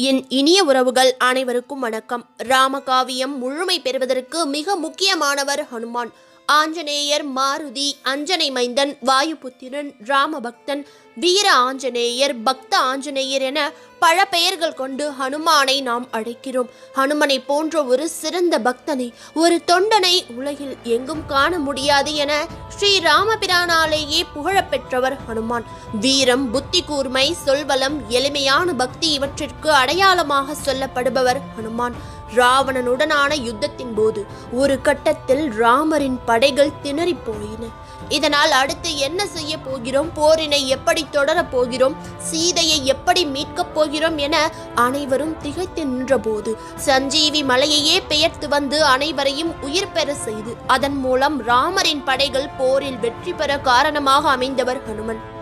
என் இனிய உறவுகள் அனைவருக்கும் வணக்கம். ராமகாவியம் முழுமை பெறுவதற்கு மிக முக்கியமானவர் ஹனுமான். ஆஞ்சநேயர் மாருதி அஞ்சனை மைந்தன் வாயுபுத்திரன் ராமபக்தன் வீர ஆஞ்சநேயர் பக்த ஆஞ்சநேயர் என பல பெயர்கள் கொண்டு ஹனுமானை நாம் அழைக்கிறோம். ஹனுமனை போன்ற ஒரு சிறந்த பக்தனை ஒரு தொண்டனை உலகில் எங்கும் காண முடியாது என ஸ்ரீ ராமபிரானாலேயே புகழப்பெற்றவர் ஹனுமான். வீரம் புத்தி கூர்மை சொல்வலம் எளிமையான பக்தி இவற்றிற்கு அடையாளமாக சொல்லப்படுபவர் ஹனுமான். ராவணனுடனான யுத்தத்தின் போது ஒரு கட்டத்தில் ராமரின் படைகள் திணறிப் போயின. இதனால் அடுத்து என்ன செய்ய போகிறோம்? போரினை எப்படி தொடரப் போகிறோம்? சீதையை எப்படி மீட்கப் போகிறோம் என அனைவரும் திகைத்து நின்றபோது சஞ்சீவி மலையையே பெயர்த்து வந்து அனைவரையும் உயிர் பெற செய்து அதன் மூலம் ராமரின் படைகள் போரில் வெற்றி பெற காரணமாக அமைந்தவர் ஹனுமன்.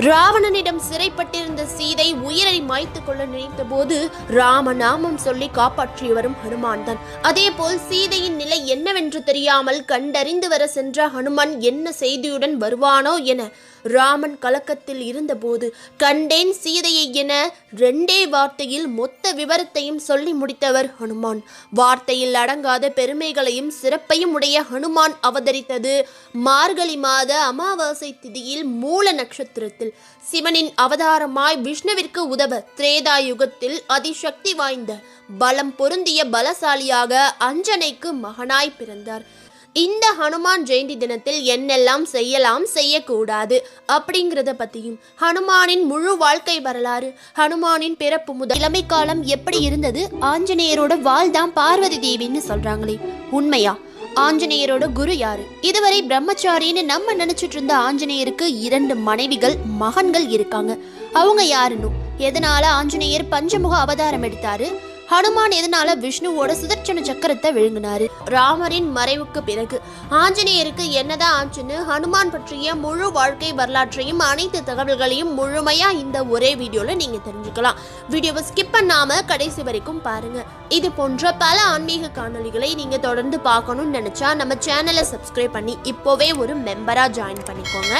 ராவணனிடம் சிறைப்பட்டிருந்த சீதை உயிரை மாய்த்து கொள்ள நினைத்தபோது ராம நாமம் சொல்லி காப்பாற்றியவரும் ஹனுமான் தான் அதேபோல் சீதையின் நிலை என்னவென்று தெரியாமல் கண்டறிந்து வர சென்ற ஹனுமான் என்ன செய்தியுடன் வருவானோ என ராமன் கலக்கத்தில் இருந்தபோது கண்டேன் சீதையை என ரெண்டே வார்த்தையில் மொத்த விவரத்தையும் சொல்லி முடித்தவர் ஹனுமான். வார்த்தையில் அடங்காத பெருமைகளையும் சிறப்பையும் உடைய ஹனுமான் அவதரித்தது மார்கழி மாத அமாவாசை திதியில் மூல நட்சத்திரத்தில். சிவனின் அவதாரமாய் விஷ்ணுவிற்கு உதவ திரேதா யுகத்தில் அதிசக்தி வாய்ந்த பலம் பொருந்திய பலசாலியாக அஞ்சனைக்கு மகனாய் பிறந்தார். இந்த ஹனுமான் ஜெயந்தி தினத்தில் என்னெல்லாம் செய்யலாம் செய்யக்கூடாது அப்படிங்கிறத பற்றியும் ஹனுமானின் முழு வாழ்க்கை வரலாறு ஹனுமானின் பிறப்பு முதல் இளமை காலம் எப்படி இருந்தது ஆஞ்சநேயரோட வாழ்தான் பார்வதி தேவின்னு சொல்றாங்களே. உண்மையா? ஆஞ்சநேயரோட குரு யாரு? இதுவரை பிரம்மச்சாரின்னு நம்ம நினைச்சிட்டு இருந்த ஆஞ்சநேயருக்கு இரண்டு மனைவிகள் மகன்கள் இருக்காங்க. அவங்க யாருன்னு? எதனால ஆஞ்சநேயர் பஞ்சமுக அவதாரம் எடுத்தாரு? ஹனுமான் எதனால விஷ்ணுவோட சுதர்ச்சன சக்கரத்தை விழுங்கினாரு? ராமரின் மறைவுக்கு பிறகு. ஆஞ்சநேயருக்கு என்னதான் ஆச்சுன்னு ஹனுமான் பற்றிய முழு வாழ்க்கை வரலாற்றையும் அனைத்து தகவல்களையும் முழுமையா இந்த ஒரே வீடியோல நீங்க தெரிஞ்சுக்கலாம். வீடியோவை ஸ்கிப் பண்ணாம கடைசி வரைக்கும் பாருங்க. இது போன்ற பல ஆன்மீக காணொளிகளை நீங்க தொடர்ந்து பார்க்கணும்னு நினைச்சா நம்ம சேனலை சப்ஸ்கிரைப் பண்ணி இப்போவே ஒரு மெம்பரா ஜாயின் பண்ணிக்கோங்க.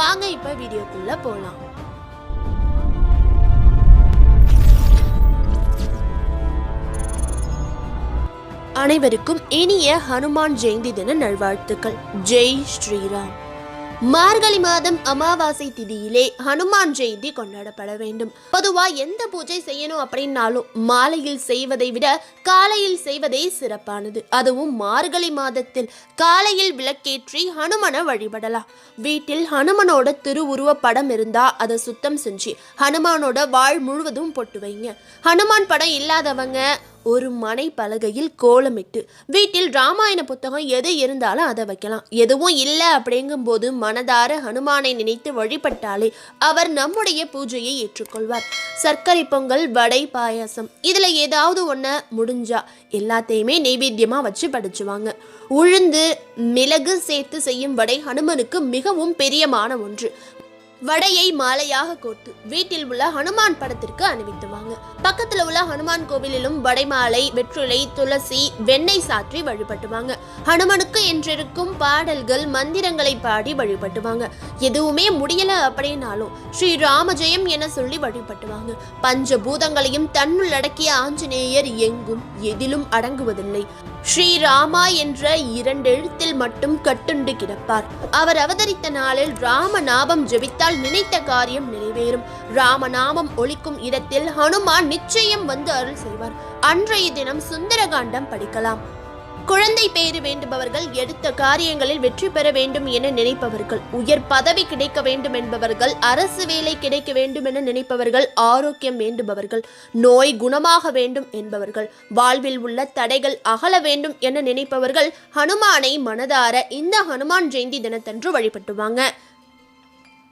வாங்க இப்ப வீடியோக்குள்ள போகலாம் அனைவருக்கும் இனிய ஹனுமான் ஜெயந்தி தின நல்வாழ்த்துக்கள். ஜெய் ஸ்ரீராம். மார்கழி மாதம் அமாவாசை திதியிலே ஹனுமான் ஜெயந்தி கொண்டாடப்பட வேண்டும். பொதுவா எந்த பூஜை செய்யணும் அப்படின்னாலும் மாலையில் செய்வதை விட காலையில் செய்வதே சிறப்பானது. அதுவும் மார்கழி மாதத்தில் காலையில் விளக்கேற்றி ஹனுமனை வழிபடலாம். வீட்டில் ஹனுமனோட திருவுருவ படம் இருந்தா அதை சுத்தம் செஞ்சு ஹனுமானோட வாழ் முழுவதும் பொட்டு வைங்க. ஹனுமான் படம் இல்லாதவங்க ஒரு மனை பலகையில் கோலமிட்டு வீட்டில் ராமாயண புத்தகம் எது இருந்தாலும் அதை வைக்கலாம். எதுவும் இல்லை அப்படிங்கும்போது மனதார ஹனுமானை நினைத்து வழிபட்டாலே அவர் நம்முடைய பூஜையை ஏற்றுக்கொள்வார். சர்க்கரை பொங்கல் வடை பாயாசம் இதில் ஏதாவது ஒன்று முடிஞ்சா எல்லாத்தையுமே நெய்வேத்தியமா வச்சு படைச்சுவாங்க. உளுந்து மிளகு சேர்த்து செய்யும் வடை ஹனுமனுக்கு மிகவும் பிரியமான ஒன்று. வடையை மாலையாக கோர்த்து வீட்டில் உள்ள ஹனுமான் படத்திற்கு அணிவித்துவாங்க பக்கத்துல உள்ள ஹனுமான் கோவிலிலும் வடை மாலை வெற்றிலை துளசி வெண்ணெய் சாற்றி வழிபட்டுவாங்க ஹனுமனுக்கு என்றிருக்கும் பாடல்கள் மந்திரங்களை பாடி வழிபட்டுவாங்க எதுவுமே முடியல அப்படின்னாலும் ஸ்ரீ ராமஜெயம் என சொல்லி வழிபட்டுவாங்க பஞ்சபூதங்களையும் தன்னுள் அடக்கிய ஆஞ்சநேயர் எங்கும் எதிலும் அடங்குவதில்லை. ஸ்ரீராமா என்ற இரண்டு எழுத்தில் மட்டும் கட்டுண்டு கிடப்பார். அவர் அவதரித்த நாளில் ராம நாமம் ஜெபித்தால் நினைத்த காரியம் நிறைவேறும். ராமநாமம் ஒழிக்கும் இடத்தில் ஹனுமான் நிச்சயம் வந்து அருள் செய்வார். அன்றைய தினம் சுந்தரகாண்டம் படிக்கலாம். குழந்தை பேறு வேண்டுபவர்கள் எடுத்த காரியங்களில் வெற்றி பெற வேண்டும் என நினைப்பவர்கள். உயர் பதவி கிடைக்க வேண்டும் என்பவர்கள் அரசு வேலை கிடைக்க வேண்டும் என நினைப்பவர்கள் ஆரோக்கியம் வேண்டுபவர்கள் நோய் குணமாக வேண்டும் என்பவர்கள். வாழ்வில் உள்ள தடைகள் அகல வேண்டும் என நினைப்பவர்கள் ஹனுமானை மனதார இந்த ஹனுமான் ஜெயந்தி தினத்தன்று வழிபட்டுவாங்க.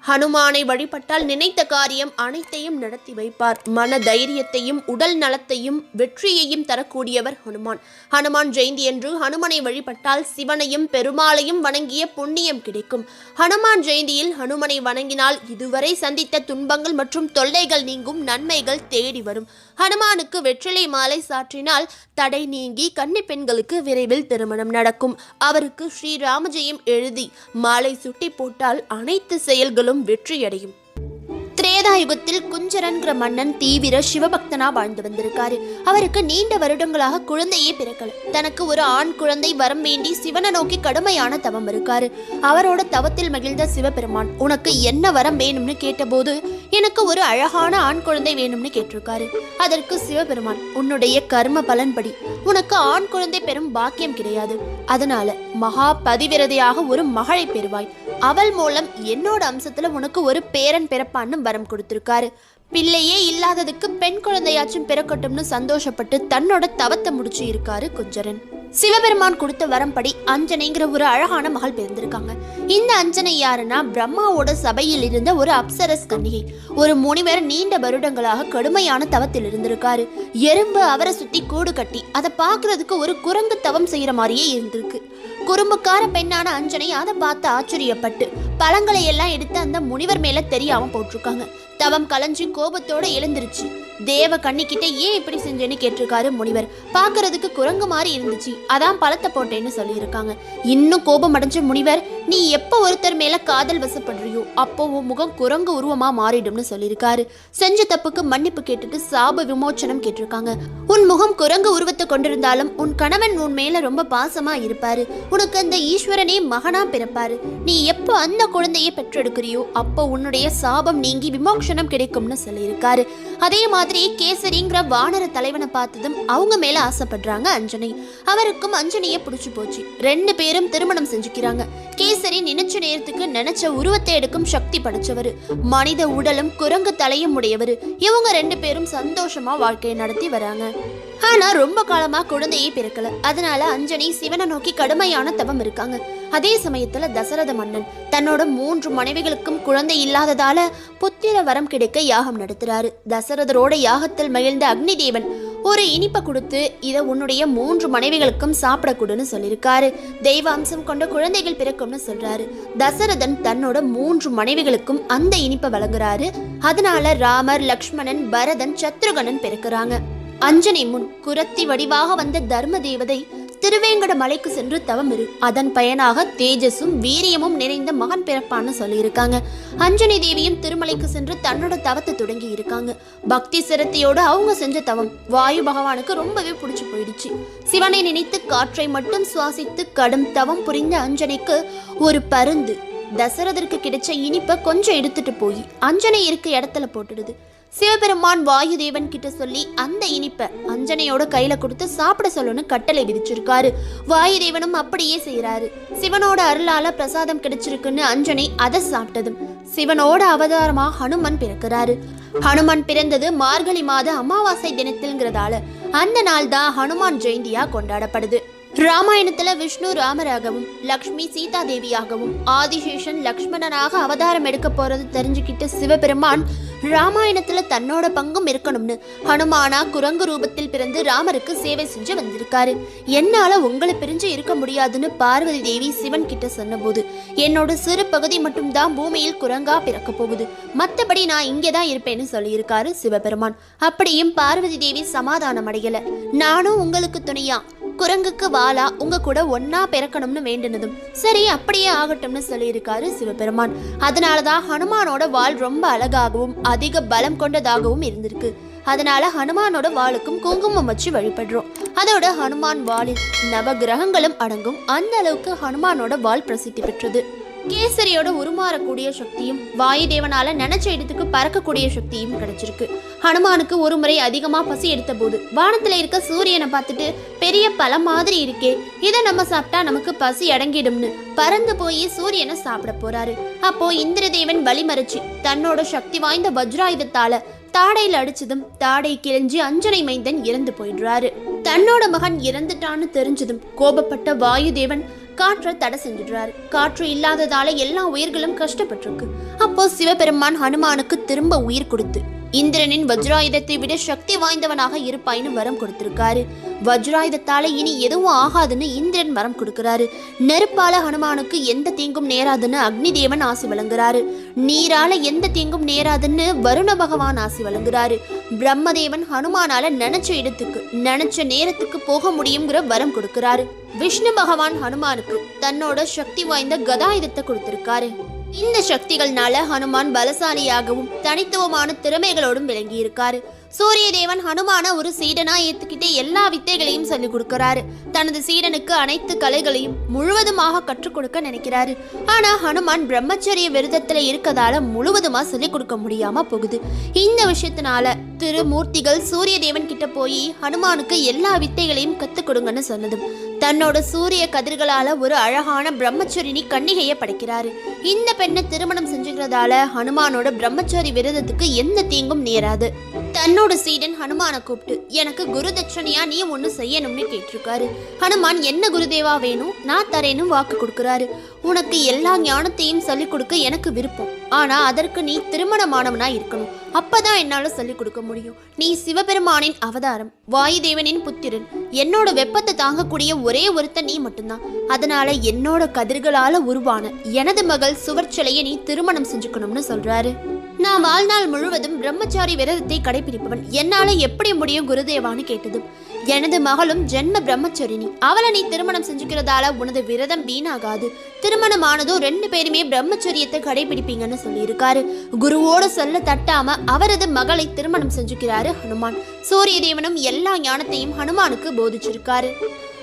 ஹனுமானை வழிபட்டால் நினைத்த காரியம் அனைத்தையும் நடத்தி வைப்பார். மன தைரியத்தையும் உடல் நலத்தையும் வெற்றியையும் தரக்கூடியவர் ஹனுமான். ஹனுமான் ஜெயந்தி என்று ஹனுமனை வழிபட்டால் சிவனையும் பெருமாளையும் வணங்கிய புண்ணியம் கிடைக்கும். ஹனுமான் ஜெயந்தியில் ஹனுமனை வணங்கினால் இதுவரை சந்தித்த துன்பங்கள் மற்றும் தொல்லைகள் நீங்கும் நன்மைகள் தேடி வரும். ஹனுமானுக்கு வெற்றிலை மாலை சாற்றினால் தடை நீங்கி கன்னி பெண்களுக்கு விரைவில் திருமணம் நடக்கும். அவருக்கு ஸ்ரீராமஜெயம் எழுதி மாலை சுட்டி போட்டால் அனைத்து செயல்களும் வெற்றியடையும். திரேதா திரேதாயுகத்தில் குஞ்சரன்கிற மன்னன் தீவிர சிவபக்தனா வாழ்ந்து வந்திருக்காரு. அவருக்கு நீண்ட வருடங்களாக குழந்தையே பிறக்கல. தனக்கு ஒரு ஆண் குழந்தை வரம் வேண்டி சிவனை நோக்கி கடுமையான தவம் இருக்காரு. அவரோட தவத்தில் மகிழ்ந்த சிவபெருமான் உனக்கு என்ன வரம் வேணும்னு கேட்டபோது எனக்கு ஒரு அழகான ஆண் குழந்தை வேணும்னு கேட்டிருக்காரு. அதற்கு சிவபெருமான் உன்னுடைய கர்ம பலன்படி உனக்கு ஆண் குழந்தை பெறும் பாக்கியம் கிடையாது. அதனால மகா பதிவிரதையாக ஒரு மகளை பெறுவாய். அவள் மூலம் என்னோட அம்சத்துல உனக்கு ஒரு பேரன் பிறப்பான்னு வரம் கொடுத்திருக்காரு. பிள்ளையே இல்லாததுக்கு பெண் குழந்தையாச்சும் பிறக்கட்டும்னு சந்தோஷப்பட்டு தன்னோட தவத்தை முடிச்சு இருக்காரு குஞ்சரன். சிவபெருமான் கொடுத்த வரம்படி அஞ்சனைங்கிற ஒரு அழகான மகள் பிறந்திருக்காங்க. இந்த அஞ்சனை யாருன்னா பிரம்மாவோட சபையில் இருந்த ஒரு அப்சரஸ் கன்னிகை. ஒரு முனிவர் நீண்ட வருடங்களாக கடுமையான தவத்தில் இருந்திருக்காரு. எறும்பு அவரை சுத்தி கூடு கட்டி அதை பாக்குறதுக்கு ஒரு குரங்கு தவம் செய்யற மாதிரியே இருந்திருக்கு. குறும்புக்கார பெண்ணான அஞ்சனை அதை பார்த்து ஆச்சரியப்பட்டு. பழங்களை எல்லாம் எடுத்து அந்த முனிவர் மேல தெரியாம போட்டிருக்காங்க. தவம் கலைஞ்சு கோபத்தோட எழுந்துருச்சு. தேவ கண்ணிக்கிட்ட ஏன் இப்படி செஞ்சேன்னு கேட்டிருக்காரு முனிவர். பார்க்கறதுக்கு குரங்கு மாதிரி இருந்துச்சு. அதான் பழத்தை போட்டேன்னு சொல்லியிருக்காங்க. இன்னும் கோபம் அடைஞ்ச முனிவர் நீ எப்போ ஒருத்தர் மேல காதல் வசப்படுறியோ அப்போ உன் முகம் குரங்கு உருவமா மாறிடும்னு சொல்லியிருக்காரு. செஞ்ச தப்புக்கு மன்னிப்பு கேட்டுட்டு சாப விமோச்சனம் கேட்டிருக்காங்க. உன் முகம் குரங்கு உருவத்தை கொண்டிருந்தாலும் உன் கணவன் உன் மேல ரொம்ப பாசமா இருப்பாரு. உனக்கு அந்த ஈஸ்வரனே மகனா பிறப்பாரு. நீ எப்போ அந்த குழந்தையை பெற்றெடுக்கிறியோ அப்போ உன்னுடைய சாபம் நீங்கி விமோக்ஷனம் கிடைக்கும்னு சொல்லியிருக்காரு. அதே மாதிரி கேசரிங்கிற வானர தலைவனை பார்த்ததும் அவங்க மேல ஆசைப்படுறாங்க அஞ்சனை. அவருக்கும் அஞ்சனையே பிடிச்சு போச்சு. ரெண்டு பேரும் திருமணம் செஞ்சுக்கிறாங்க. கேசரி நினைச்ச நேரத்துக்கு நினைச்ச உருவத்தை எடுக்கும் சக்தி படைச்சவர். மனித உடலும் குரங்கு தலையும் உடையவர். இவங்க ரெண்டு பேரும் சந்தோஷமா வாழ்க்கையை நடத்தி வராங்க. ஆனா ரொம்ப காலமா குழந்தையே பிறக்கல. அதனால அஞ்சனை சிவனை நோக்கி கடுமையான தவம் இருக்காங்க. அதே சமயத்துல தசரத மன்னன் தன்னோட மூன்று மனைவிகளுக்கும் குழந்தை இல்லாததால புத்திர வரம் கிடைக்க யாகம் நடத்துறாரு. தசரதரோட யாகத்தில் மகிழ்ந்த அக்னி தேவன் ஒரு இனிப்பை கொடுத்து இதை உன்னுடைய மூன்று மனைவிகளுக்கும் சாப்பிட சொல்லியிருக்காரு. தெய்வ அம்சம் கொண்ட குழந்தைகள் பிறக்கும்னு சொல்றாரு. தசரதன் தன்னோட மூன்று மனைவிகளுக்கும் அந்த இனிப்பை வழங்குறாரு. அதனால ராமர் லக்ஷ்மணன் பரதன் சத்ருகனன் பிறக்கிறாங்க. அஞ்சனை முன் குரத்தி வடிவாக வந்த தர்ம தேவதை திருவேங்கட மலைக்கு சென்று தவம் இரு. அதன் பயனாக தேஜஸும் வீரியமும் நிறைந்த மகன் பிறப்பான்னு சொல்லியிருக்காங்க. அஞ்சனி தேவியும் திருமலைக்கு சென்று தன்னோட தவத்தை தொடங்கி இருக்காங்க. பக்தி சிரத்தையோட அவங்க செஞ்ச தவம். வாயு பகவானுக்கு ரொம்பவே பிடிச்சி போயிடுச்சு. சிவனை நினைத்து காற்றை மட்டும் சுவாசித்து கடும் தவம் புரிந்த அஞ்சனைக்கு ஒரு பருந்து. தசரதற்கு கிடைச்ச இனிப்பை கொஞ்சம் எடுத்துட்டு போய். அஞ்சனை இருக்க இடத்துல போட்டுடுது. சிவபெருமான் வாயுதேவன் கிட்ட சொல்லி அந்த இனிப்பை அஞ்சனையோட கையில கொடுத்து சாப்பிட சொல்லணும்னு கட்டளை விதிச்சிருக்காரு. வாயுதேவனும் அப்படியே செய்யறாரு சிவனோட அருளால பிரசாதம் கிடைச்சிருக்குன்னு அஞ்சனை அதை சாப்பிட்டதும் சிவனோட அவதாரமா ஹனுமன் பிறக்கிறாரு. ஹனுமன் பிறந்தது மார்கழி மாத அமாவாசை தினத்தில்ங்கிறதால அந்த நாள் தான் ஹனுமான் ஜெயந்தியா கொண்டாடப்படுது. ராமாயணத்துல விஷ்ணு ராமராகவும் லக்ஷ்மி சீதா தேவியாகவும் ஆதிசேஷன் லக்ஷ்மணனாக அவதாரம் எடுக்க போறது தெரிஞ்சுக்கிட்ட சிவபெருமான் ராமாயணத்துல தன்னோட பங்கும் இருக்கணும்னு ஹனுமானா குரங்கு ரூபத்தில் பிறந்து ராமருக்கு சேவை செஞ்சு வந்திருக்காரு. என்னால உங்களை பிரிஞ்சு இருக்க முடியாதுன்னு பார்வதி தேவி சிவன் கிட்ட சொன்னபோது என்னோட சிறு பகுதி மட்டும்தான் பூமியில் குரங்கா பிறக்க போகுது. மத்தபடி நான் இங்கே தான் இருப்பேன்னு சொல்லியிருக்காரு சிவபெருமான். அப்படியும் பார்வதி தேவி சமாதானம் அடையல. நானும் உங்களுக்கு துணையா குரங்குக்கு வாலா உங்க கூட ஒன்னா பிறக்கணும்னு வேண்டினதும். சரி அப்படியே ஆகட்டும்னு சொல்லியிருக்காரு சிவபெருமான். அதனாலதான் ஹனுமானோட வால் ரொம்ப அழகாகவும் அதிக பலம் கொண்டதாகவும் இருந்திருக்கு. அதனால ஹனுமானோட வாளுக்கும் குங்குமம் வச்சு வழிபடுறோம். அதோட ஹனுமான் வாளில் நவ கிரகங்களும் அடங்கும். அந்த அளவுக்கு ஹனுமானோட வால் பிரசித்தி பெற்றது. கேசரியோட உருமாறக்கூடிய சக்தியும் வாயுதேவனால நினைச்ச இடத்துக்கு பறக்கக்கூடிய சக்தியும் கிடைச்சிருக்கு. ஹனுமானுக்கு ஒரு முறை அதிகமா பசி எடுத்த போது வானத்துல இருக்க சூரியனை பார்த்துட்டு பெரிய பழம் மாதிரி இருக்கே இதை நம்ம சாப்பிட்டா நமக்கு பசி அடங்கிடும்னு. பறந்து போய் சூரியனை சாப்பிட போறாரு. அப்போ இந்திரதேவன் வழிமறிச்சு தன்னோட சக்தி வாய்ந்த வஜ்ராயுதத்தால தாடையில் அடிச்சதும் தாடை கிழிஞ்சு அஞ்சனை மைந்தன் இறந்து போயிடுறாரு. தன்னோட மகன் இறந்துட்டான்னு தெரிஞ்சதும் கோபப்பட்ட வாயுதேவன் காற்றை தடை செஞ்சிடுறாரு. காற்று இல்லாததால எல்லா உயிர்களும் கஷ்டப்பட்டிருக்கு. அப்போ சிவபெருமான் ஹனுமானுக்கு திரும்ப உயிர் கொடுத்து இந்திரனின் வஜ்ராயுதத்தை விட சக்தி வாய்ந்தவனாக இருப்பாய்னு வரம் கொடுத்திருக்காரு. வஜ்ராயுதத்தால இனி எதுவும் ஆகாதுன்னு இந்திரன் வரம் கொடுக்கிறாரு. நெருப்பால ஹனுமானுக்கு எந்த தீங்கும் நேராதுன்னு அக்னி தேவன் ஆசி வழங்குறாரு. நீரால எந்த தீங்கும் நேராதுன்னு வருண பகவான் ஆசி வழங்குறாரு. பிரம்மதேவன் ஹனுமானால நினைச்ச இடத்துக்கு நினைச்ச நேரத்துக்கு போக முடியுங்கிற வரம் கொடுக்கிறாரு. விஷ்ணு பகவான் ஹனுமானுக்கு தன்னோட சக்தி வாய்ந்த கதாயுதத்தை கொடுத்திருக்காரு. இந்த சக்திகள்னால ஹனுமான் பலசாலியாகவும் தனித்துவமான திறமைகளோடும் விளங்கி இருக்காரு சூரிய தேவன் ஹனுமான ஒரு சீடனா ஏத்துக்கிட்டு எல்லா வித்தைகளையும் சொல்லிக் கொடுக்கிறாரு. தனது சீடனுக்கு அனைத்து கலைகளையும் முழுவதுமாக கற்றுக் கொடுக்க நினைக்கிறாரு. ஆனா ஹனுமான் பிரம்மச்சரிய விரதத்துல இருக்கதால முழுவதுமா சொல்லிக் கொடுக்க முடியாம போகுது. இந்த விஷயத்தினால திருமூர்த்திகள் சூரிய தேவன் கிட்ட போய் ஹனுமானுக்கு எல்லா வித்தைகளையும் கத்துக் கொடுங்கன்னு சொன்னதும் தன்னோட சூரிய கதிர்களால ஒரு அழகான பிரம்மச்சரினி கன்னிகையை படைக்கிறாரு. இந்த பெண்ணை திருமணம் செஞ்சுக்கிறதால ஹனுமானோட பிரம்மச்சாரி விரதத்துக்கு எந்த தீங்கும் நேராது. தன்னோட சீடன் ஹனுமானை கூப்பிட்டு எனக்கு குரு தட்சணையா நீ ஒன்று செய்யணும்னு கேட்டிருக்காரு. ஹனுமான் என்ன குருதேவா வேணும்? நான் தரேன்னு வாக்கு கொடுக்கறாரு. உனக்கு எல்லா ஞானத்தையும் சொல்லிக் கொடுக்க எனக்கு விருப்பம். ஆனா அதற்கு நீ திருமணமானவனா இருக்கணும். அப்பதான் என்னால சொல்லிக் கொடுக்க முடியும். நீ சிவபெருமானின் அவதாரம் வாயுதேவனின் புத்திரன். என்னோட வெப்பத்தை தாங்கக்கூடிய ஒரே ஒருத்தன் நீ மட்டும்தான். அதனால என்னோட கதிர்களால உருவான எனது மகள் சுவர்ச்சலையை நீ திருமணம் செஞ்சுக்கணும்னு சொல்றாரு. நான் வாழ்நாள் முழுவதும் பிரம்மச்சாரி விரதத்தை கடைபிடிப்பவன். என்னால எப்படி முடியும் குருதேவான்னு கேட்டதும் எனது மகளும் ஜென்ம பிரம்மச்சரிணி. அவளை நீ திருமணம் செஞ்சுக்கிறதால உனது விரதம் வீணாகாது. திருமணம் ஆனதும் ரெண்டு பேருமே பிரம்மச்சரியத்தை கடைபிடிப்பீங்கன்னு சொல்லியிருக்காரு. குருவோட சொல்ல தட்டாம அவரது மகளை திருமணம் செஞ்சுக்கிறாரு ஹனுமான். சூரிய தேவனும் எல்லா ஞானத்தையும் ஹனுமானுக்கு போதிச்சிருக்காரு.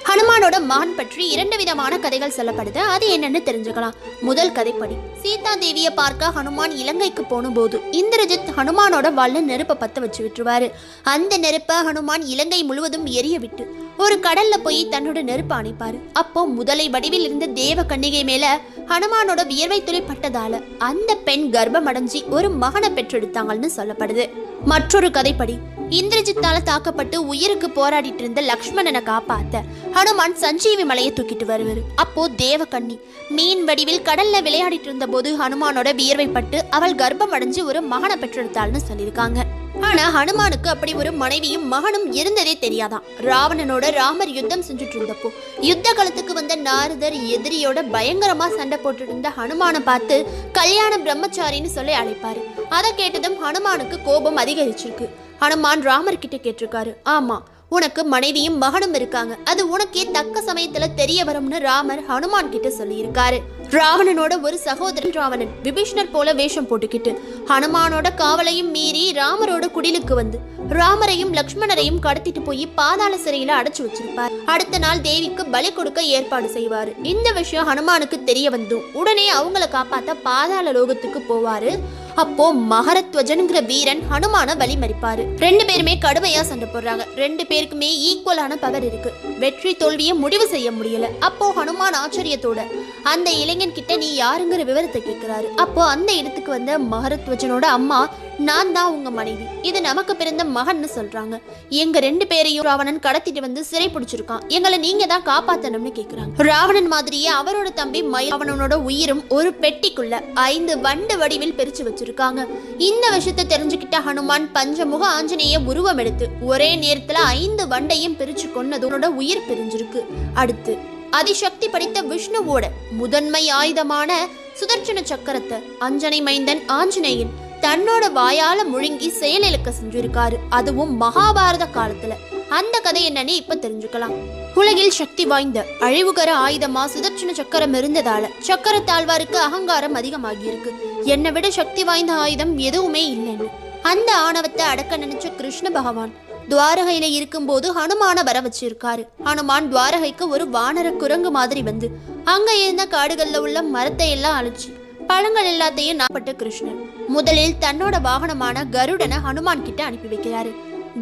ஹனுமானோட மகன் பற்றி இரண்டு விதமான கதைகள் சொல்லப்படுது. அது என்னன்னு தெரிஞ்சுக்கலாம். முதல் கதைப்படி. சீதா தேவியை பார்க்க ஹனுமான் இலங்கைக்கு போன போது இந்திரஜித் ஹனுமானோட வால்ல நெருப்பை பத்த வச்சு விட்டுருவாரு. அந்த நெருப்பை ஹனுமான் இலங்கை முழுவதும் எரிய விட்டு ஒரு கடல்ல போய் தன்னோட நெருப்பு அணைப்பாரு. அப்போ முதலை வடிவில் இருந்த தேவ கண்ணிகை மேல ஹனுமானோட வியர்வை துளி பட்டதால அந்த பெண் கர்ப்பம் அடைஞ்சி ஒரு மகனை பெற்றெடுத்தாங்கன்னு சொல்லப்படுது. மற்றொரு கதைப்படி இந்திரஜித்தால தாக்கப்பட்டு உயிருக்கு போராடிட்டு இருந்த லக்ஷ்மணனை காப்பாத்த ஹனுமான் சஞ்சீவி மலையை தூக்கிட்டு வருவாரு. அப்போ தேவகன்னி மீன் வடிவில் கடல்ல விளையாடிட்டு இருந்த போது ஹனுமானோட வியர்வைப்பட்டு அவள் கர்ப்பம் அடைஞ்சு ஒரு மகனை பெற்றெடுத்தாள்னு சொல்லியிருக்காங்க. ஆனா ஹனுமானுக்கு அப்படி ஒரு மனைவியும் மகனும் இருந்ததே தெரியாதான். ராவணனோட ராமர் யுத்தம் செஞ்சுட்டு இருந்தப்போ யுத்த காலத்துக்கு வந்த நாரதர் எதிரியோட பயங்கரமா சண்டை போட்டுட்டு இருந்த ஹனுமானை பார்த்து கல்யாண பிரம்மச்சாரின்னு சொல்லி அழைப்பாரு. அதை கேட்டதும் ஹனுமானுக்கு கோபம் அதிகரிச்சிருக்கு. ஹனுமான் ராமர் கிட்ட கேட்டிருக்காரு ஆமா உனக்கு மனைவியும் மகனும் இருக்காங்க. அது உனக்கே தக்க சமயத்துல தெரிய வரும்னு ராமர் ஹனுமான் கிட்ட சொல்லியிருக்காரு. ராவணனோட ஒரு சகோதரன் ராவணன். விபீஷ்ணர் போல வேஷம் போட்டுக்கிட்டு ஹனுமானோட காவலையும் மீறி ராமரோட குடிலுக்கு வந்து ராமரையும் லக்ஷ்மணரையும் கடத்திட்டு போய் பாதாள சிறையில அடைச்சு வச்சிருப்பார். அடுத்த நாள் தேவிக்கு பலி கொடுக்க ஏற்பாடு செய்வாரு. இந்த விஷயம் ஹனுமானுக்கு தெரிய வந்தும் உடனே அவங்கள காப்பாத்த பாதாள லோகத்துக்கு போவாரு. அப்போ மகரத்வஜன்கிற வீரன் ஹனுமான வழிமறிப்பாரு. ரெண்டு பேருமே கடுமையா சண்டை போடுறாங்க. ரெண்டு பேருக்குமே ஈக்குவலான பவர் இருக்கு. வெற்றி தோல்வியை முடிவு செய்ய முடியல. அப்போ ஹனுமான் ஆச்சரியத்தோட அந்த இளைஞன் கிட்ட நீ யாருங்கிற விவரத்தை கேட்கிறாரு. அப்போ அந்த இடத்துக்கு வந்த மகரத்வஜனோட அம்மா நான் தான் உங்க மனைவி. இது நமக்கு பிறந்த மகன்னு சொல்றாங்க. எங்க ரெண்டு பேரையும் ராவணன் கடத்திட்டு வந்து சிறை பிடிச்சிருக்கான். எங்களை நீங்க தான் காப்பாத்தணும்னு கேக்குறாங்க. ராவணன் மாதிரியே அவரோட தம்பி மயாவனோட உயிரும் ஒரு பெட்டிக்குள்ள ஐந்து வண்டு வடிவில் பிரிச்சு வச்சிருக்காங்க இந்த விஷயத்தை தெரிஞ்சுக்கிட்ட ஹனுமான் பஞ்சமுக ஆஞ்சநேய உருவம் எடுத்து ஒரே நேரத்துல ஐந்து வண்டையும் பிரிச்சு கொன்னதோட உயிர் பிரிஞ்சிருக்கு. அடுத்து அதிசக்தி படித்த விஷ்ணுவோட முதன்மை ஆயுதமான சுதர்சன சக்கரத்தை அஞ்சனை மைந்தன் ஆஞ்சநேயன் தன்னோட வாயால முழுங்கி செயலிழக்க செஞ்சிருக்காரு. அதுவும் மகாபாரத காலத்துல. அந்த கதை என்னன்னு இப்ப தெரிஞ்சுக்கலாம். உலகில் சக்தி வாய்ந்த அழிவுகர ஆயுதமா சுதர்சன சக்கரம் இருந்ததால சக்கர தாழ்வாருக்கு அகங்காரம் அதிகமாகி இருக்கு என்னை விட சக்தி வாய்ந்த ஆயுதம் எதுவுமே இல்லைன்னு. அந்த ஆணவத்தை அடக்க நினைச்ச கிருஷ்ண பகவான் துவாரகையில இருக்கும்போது ஹனுமான வர வச்சிருக்காரு. ஹனுமான் துவாரகைக்கு ஒரு வானர குரங்கு மாதிரி வந்து அங்க இருந்த காடுகள்ல உள்ள மரத்தை எல்லாம் அழிச்சு பழங்கள் எல்லாத்தையும் நாப்பட்ட கிருஷ்ணன். முதலில் தன்னோட வாகனமான கருடனை ஹனுமான் கிட்ட அனுப்பி வைக்கிறாரு.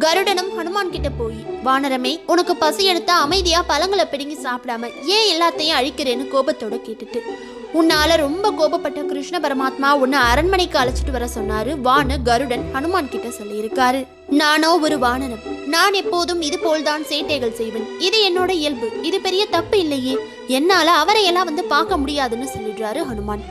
கருடனும் ஹனுமான் கிட்ட போய் வானரமே உனக்கு பசி எடுத்தா அமைதியா பழங்களை பிடுங்கி சாப்பிடாம ஏன் எல்லாத்தையும் அழிக்கிறேன்னு கோபத்தோட கேட்டுட்டு. உன்னால ரொம்ப கோபப்பட்ட கிருஷ்ண பரமாத்மா உன்னை அரண்மனைக்கு அழைச்சிட்டு வர சொன்னாரு வானு கருடன் ஹனுமான் கிட்ட சொல்லியிருக்காரு. நானோ ஒரு வானரம். நான் எப்போதும் இது போல்தான் சேட்டைகள் செய்வேன். இது என்னோட இயல்பு. இது பெரிய தப்பு இல்லையே. என்னால அவரை எல்லாம் வந்து பார்க்க முடியாதுன்னு சொல்லிடுறாரு ஹனுமான்.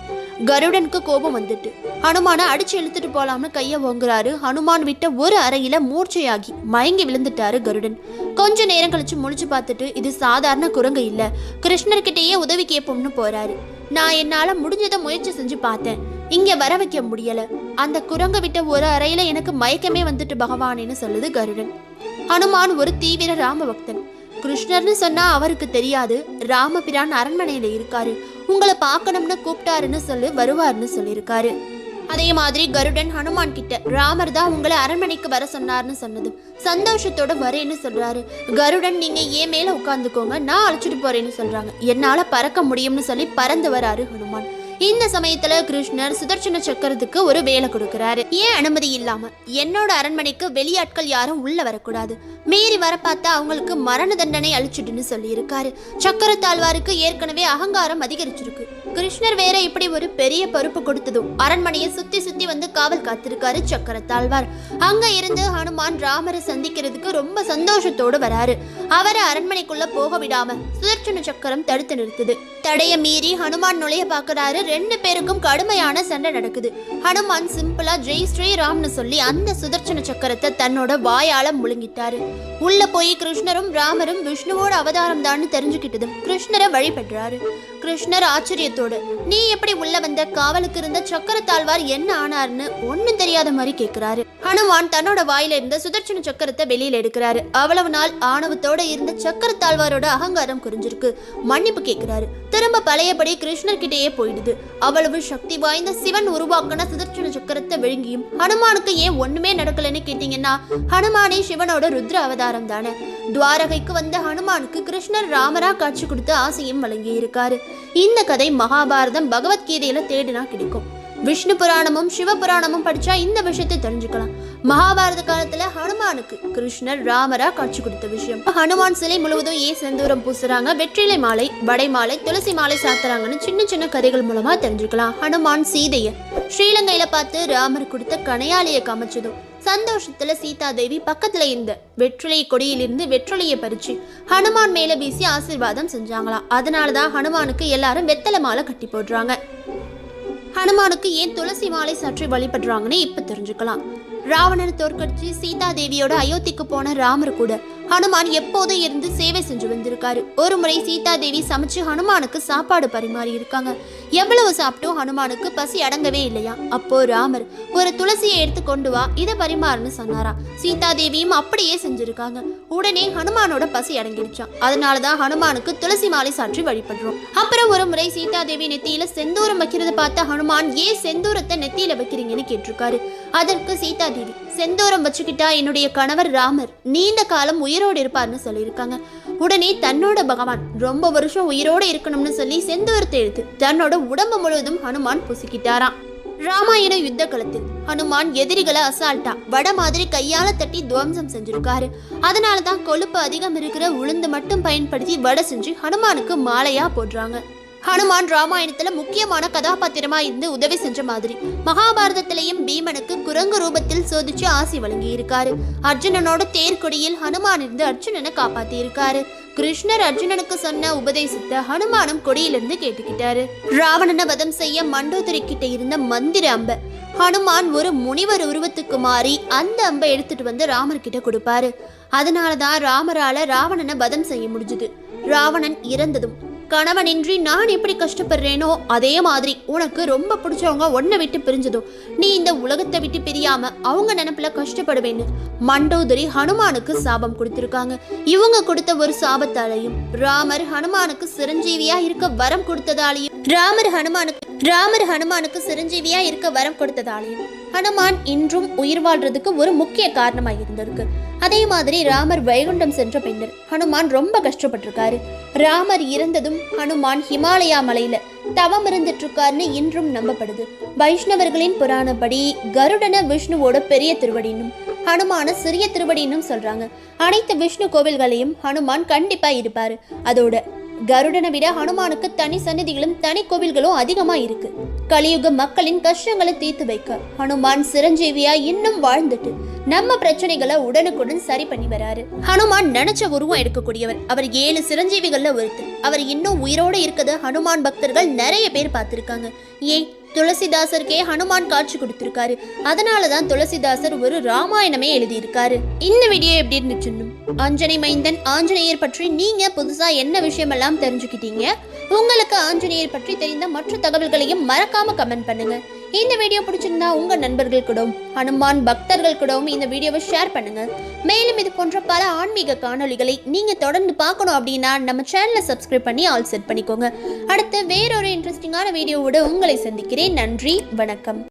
கருடனுக்கு கோபம் வந்துட்டு. ஹனுமானை அடிச்சு இழுத்துட்டு போலாம்னு கைய ஓங்குறாரு. ஹனுமான் விட்ட ஒரு அறையில மூர்ச்சையாகி மயங்கி விழுந்துட்டாரு கருடன். கொஞ்ச நேரம் கழிச்சு முழிச்சு பார்த்துட்டு இது சாதாரண குரங்கு இல்ல. கிருஷ்ணர்கிட்டயே உதவி கேட்போம்னு போறாரு. நான் என்னால முடிஞ்சதை முயற்சி செஞ்சு பார்த்தேன். இங்க வர வைக்க முடியல. அந்த குரங்க விட்ட ஒரு அறையில எனக்கு மயக்கமே வந்துட்டு பகவானேன்னு சொல்லுது கருடன். ஹனுமான் ஒரு தீவிர ராம பக்தன் கிருஷ்ணர்னு சொன்னா அவருக்கு தெரியாது. ராமபிரான் அரண்மனையில இருக்காரு. உங்களை பார்க்கணும்னு கூப்பிட்டாருன்னு சொல்லி வருவாருன்னு சொல்லியிருக்காரு. அதே மாதிரி கருடன் ஹனுமான் கிட்ட ராமர் தான் உங்களை அரண்மனைக்கு வர சொன்னார்னு சொன்னது. சந்தோஷத்தோட வரேன்னு சொல்றாரு. கருடன் நீங்க ஏன் மேல உட்காந்துக்கோங்க நான் அழைச்சிட்டு போறேன்னு சொல்றாங்க. என்னால பறக்க முடியும்னு சொல்லி பறந்து வராரு ஹனுமான். இந்த சமயத்துல கிருஷ்ணர் சுதர்சன சக்கரத்துக்கு ஒரு வேலை கொடுக்கிறாரு. ஏன் அனுமதி இல்லாம? என்னோட அரண்மனைக்கு வெளியாட்கள் யாரும் உள்ள வரக்கூடாது. மீறி வர பார்த்தா அவங்களுக்கு மரண தண்டனை அழிச்சிடுன்னு சொல்லி இருக்காரு சக்கரத்தாழ்வாருக்கு ஏற்கனவே அகங்காரம் அதிகரிச்சிருக்கு. கிருஷ்ணர் வேற இப்படி ஒரு பெரிய பொறுப்பு கொடுத்ததும் அரண்மனையை சுத்தி சுத்தி வந்து காவல் காத்திருக்காரு சக்கரத்தாழ்வார். அங்க இருந்து ஹனுமான் ராமரை சந்திக்கிறதுக்கு ரொம்ப சந்தோஷத்தோடு வராரு. அவரை அரண்மனைக்குள்ள போக விடாம சுதர்சன சக்கரம் தடுத்து நிறுத்துது. தடைய மீறி ஹனுமான் நுழைய பாக்குறாரு ரெண்டு பேருக்கும் கடுமையான சண்டை நடக்குது. ஹனுமான் சிம்பிளா ஜெய் ஸ்ரீராம்னு சொல்லி அந்த சுதர்சன சக்கரத்தை தன்னோட வாயால முழுங்கிட்டாரு. உள்ள போய் கிருஷ்ணரும் ராமரும் விஷ்ணுவோட அவதாரம் தான் தெரிஞ்சுக்கிட்டதும் கிருஷ்ணரை வழிபடுறாரு. கிருஷ்ணர் ஆச்சரியத்தோடு நீ எப்படி உள்ள வந்த? காவலுக்கு இருந்த சக்கரத்தாழ்வார் என்ன ஆனார்னு ஒண்ணும் தெரியாத மாதிரி கேக்குறாரு. ஹனுமான் தன்னோட வாயில இருந்த சுதர்சன சக்கரத்தை வெளியில எடுக்கிறாரு. அவ்வளவு நாள் ஆணவத்தோட இருந்த சக்கரத்தாழ்வாரோட அகங்காரம் குறைஞ்சிருக்கு. மன்னிப்பு கேக்குறாரு. திரும்ப பழையபடி கிருஷ்ணர் கிட்டேயே போயிடுது. அவ்வளவு சக்தி வாய்ந்த சிவன் உருவாக்கின சுதர்சன சக்கரத்தை விழுங்கியும் ஹனுமானுக்கு ஏன் ஒண்ணுமே நடக்கலன்னு கேட்டீங்கன்னா ஹனுமானே சிவனோட ருத்ர அவதாரம் தானே. துவாரகைக்கு வந்த ஹனுமானுக்கு கிருஷ்ணர் ராமரா காட்சி கொடுத்து ஆசையும் வழங்கி இருக்காரு. இந்த கதை மகாபாரதம் பகவத்கீதையில தேடினா கிடைக்கும். விஷ்ணு புராணமும் சிவ புராணமும் படிச்சா இந்த விஷயத்தை தெரிஞ்சுக்கலாம். மகாபாரத காலத்துல ஹனுமானுக்கு கிருஷ்ணர் ராமரா காட்சி கொடுத்த விஷயம். ஹனுமான் சிலை முழுவதும் ஏன் செந்தூரம் பூசுறாங்க? வெற்றிலை மாலை வடை மாலை துளசி மாலை சாத்துறாங்கன்னு சின்ன சின்ன கதைகள் மூலமா தெரிஞ்சுக்கலாம். ஹனுமான் சீதைய ஸ்ரீலங்கையில பார்த்து ராமர் கொடுத்த கணையாளியை காமிச்சதும் சந்தோஷத்துல சீதா தேவி பக்கத்துல இருந்த வெற்றிலை கொடியிலிருந்து வெற்றிலையை பறிச்சு ஹனுமான் மேல வீசி ஆசீர்வாதம் செஞ்சாங்களாம். அதனாலதான் ஹனுமானுக்கு எல்லாரும் வெத்தலை மாலை கட்டி போடுறாங்க. ஹனுமானுக்கு ஏன் துளசி மாலை சற்று வழிபடுறாங்கன்னு இப்ப தெரிஞ்சுக்கலாம். ராவணர் தோற்கடிச்சு சீதா தேவியோட அயோத்திக்கு போன ராமர் கூட. ஹனுமான் எப்போதும் இருந்து சேவை செஞ்சு வந்திருக்காரு. ஒரு முறை சீதா தேவி சமைச்சு ஹனுமானுக்கு சாப்பாடு பரிமாறி இருக்காங்க. எவ்வளவு சாப்பிட்டும் ஹனுமானுக்கு பசி அடங்கவே இல்லையா? அப்போ ராமர் ஒரு துளசியை எடுத்து கொண்டு வா இதை பரிமாறுன்னு சொன்னாரா? சீதா தேவியும் அப்படியே செஞ்சிருக்காங்க. உடனே ஹனுமானோட பசி அடங்கிடுச்சான் அதனாலதான் ஹனுமானுக்கு துளசி மாலை சாற்றி வழிபடுறோம். அப்புறம் ஒரு முறை சீதா தேவி நெத்தியில செந்தூரம் வைக்கிறத பார்த்த ஹனுமான் ஏன் செந்தூரத்தை நெத்தியில வைக்கிறீங்கன்னு கேட்டிருக்காரு. அதற்கு சீதா தேவி செந்தூரம் வச்சுக்கிட்டா என்னுடைய கணவர் ராமர் நீண்ட காலம் உயிரோடு இருப்பார்னு சொல்லியிருக்காங்க. உடனே தன்னோட பகவான் ரொம்ப வருஷம் உயிரோடு இருக்கணும்னு சொல்லி செந்தூரத்தை எடுத்து தன்னோட உடம்பு முழுவதும் ஹனுமான் பூசிக்கிட்டாராம். ராமாயண யுத்த களத்தில் ஹனுமான் எதிரிகளை அசால்ட்டா வட மாதிரி கையால தட்டி துவம்சம் செஞ்சிருக்காரு. அதனால தான் கொழுப்பு அதிகம் இருக்கிற உளுந்து மட்டும் பயன்படுத்தி வடை செஞ்சு ஹனுமானுக்கு மாலையா போடுறாங்க. ஹனுமான் ராமாயணத்துல முக்கியமான கதாபாத்திரமா இருந்து உதவி செஞ்ச மாதிரி. மகாபாரதத்திலையும் பீமனுக்கு குரங்கு ரூபத்தில் சோதிச்சு ஆசி வழங்கி இருக்காரு அர்ஜுனனோட தேர்கொடியில் ஹனுமான் இருந்து அர்ஜுனனை காப்பாத்தி இருக்காரு கிருஷ்ணர் அர்ஜுனனுக்கு சொன்ன உபதேசத்தை ஹனுமானும் கொடியிலிருந்து கேட்டுக்கிட்டாரு. ராவணனை வதம் செய்ய மண்டோதரி கிட்ட இருந்த மந்திர அம்ப. ஹனுமான் ஒரு முனிவர் உருவத்துக்கு மாறி அந்த அம்பை எடுத்துட்டு வந்து ராமர் கிட்ட கொடுப்பாரு. அதனாலதான் ராமரால ராவணனை வதம் செய்ய முடிஞ்சது. ராவணன் இறந்ததும் கணவனின்றி நான் எப்படி கஷ்டப்படுறேனோ அதே மாதிரி உனக்கு ரொம்ப பிடிச்சவங்க உன்னை விட்டு பிரிஞ்சதும். நீ இந்த உலகத்தை விட்டு பிரியாம அவங்க நினைப்புல கஷ்டப்படுவேன்னு மண்டோதரி ஹனுமானுக்கு சாபம் கொடுத்திருக்காங்க. இவங்க கொடுத்த ஒரு சாபத்தாலையும் ராமர் ஹனுமானுக்கு சிரஞ்சீவியா இருக்க வரம் கொடுத்ததாலையும் ராமர் ஹனுமானுக்கு ராமர் ஹனுமானுக்கு சிரஞ்சீவியா இருக்க வரம் கொடுத்ததாலையும் ஹனுமான் இன்றும் உயிர் வாழ்றதுக்கு ஒரு முக்கிய காரணமாக இருந்திருக்கு. அதே மாதிரி ராமர் வைகுண்டம் சென்ற பின்னர் ஹனுமான் ரொம்ப கஷ்டப்பட்டிருக்காரு. ராமர் இறந்ததும் ஹனுமான் ஹிமாலயா மலையில தவம் இருந்துட்டு இருக்காருன்னு இன்றும் நம்பப்படுது. வைஷ்ணவர்களின் புராணப்படி கருடன விஷ்ணுவோட பெரிய திருவடினும் ஹனுமான சிறிய திருவடினும் சொல்றாங்க. அனைத்து விஷ்ணு கோவில்களையும் ஹனுமான் கண்டிப்பா இருப்பாரு. அதோட கருடனை விட ஹனுமானுக்கு தனி சன்னதிகளும் தனி கோவில்களும் அதிகமா இருக்கு. கலியுக மக்களின் கஷ்டங்களை தீர்த்து வைக்க ஹனுமான் சிரஞ்சீவியா இன்னும் வாழ்ந்துட்டு நம்ம பிரச்சனைகளை உடனுக்குடன் சரி பண்ணி வராரு. ஹனுமான் நினைச்ச உருவம் எடுக்கக்கூடியவர். அவர் ஏழு சிரஞ்சீவிகள்ல ஒருத்தர். அவர் இன்னும் உயிரோட இருக்கிறது ஹனுமான் பக்தர்கள் நிறைய பேர் பார்த்திருக்காங்க. ஏன் துளசிதாசருக்கே ஹனுமான் காட்சி கொடுத்திருக்காரு. அதனாலதான் துளசிதாசர் ஒரு ராமாயணமே எழுதியிருக்காரு. இந்த வீடியோ எப்படி இருந்துச்சுன்னு ஆஞ்சனை மைந்தன் ஆஞ்சநேயர் பற்றி நீங்க புதுசா என்ன விஷயமெல்லாம் தெரிஞ்சுக்கிட்டீங்க? உங்களுக்கு ஆஞ்சநேயர் பற்றி தெரிந்த மற்ற தகவல்களையும் மறக்காம கமெண்ட் பண்ணுங்க. இந்த வீடியோ பிடிச்சிருந்தா உங்க நண்பர்கள் கூடவும் ஹனுமான் பக்தர்கள் கூடவும் இந்த வீடியோவை ஷேர் பண்ணுங்க. மேலும் இது போன்ற பல ஆன்மீக காணொளிகளை நீங்க தொடர்ந்து பார்க்கணும் அப்படின்னா நம்ம சேனலை சப்ஸ்கிரைப் பண்ணி ஆல் செட் பண்ணிக்கோங்க. அடுத்து வேறொரு இன்ட்ரெஸ்டிங்கான வீடியோவோட உங்களை சந்திக்கிறேன். நன்றி வணக்கம்.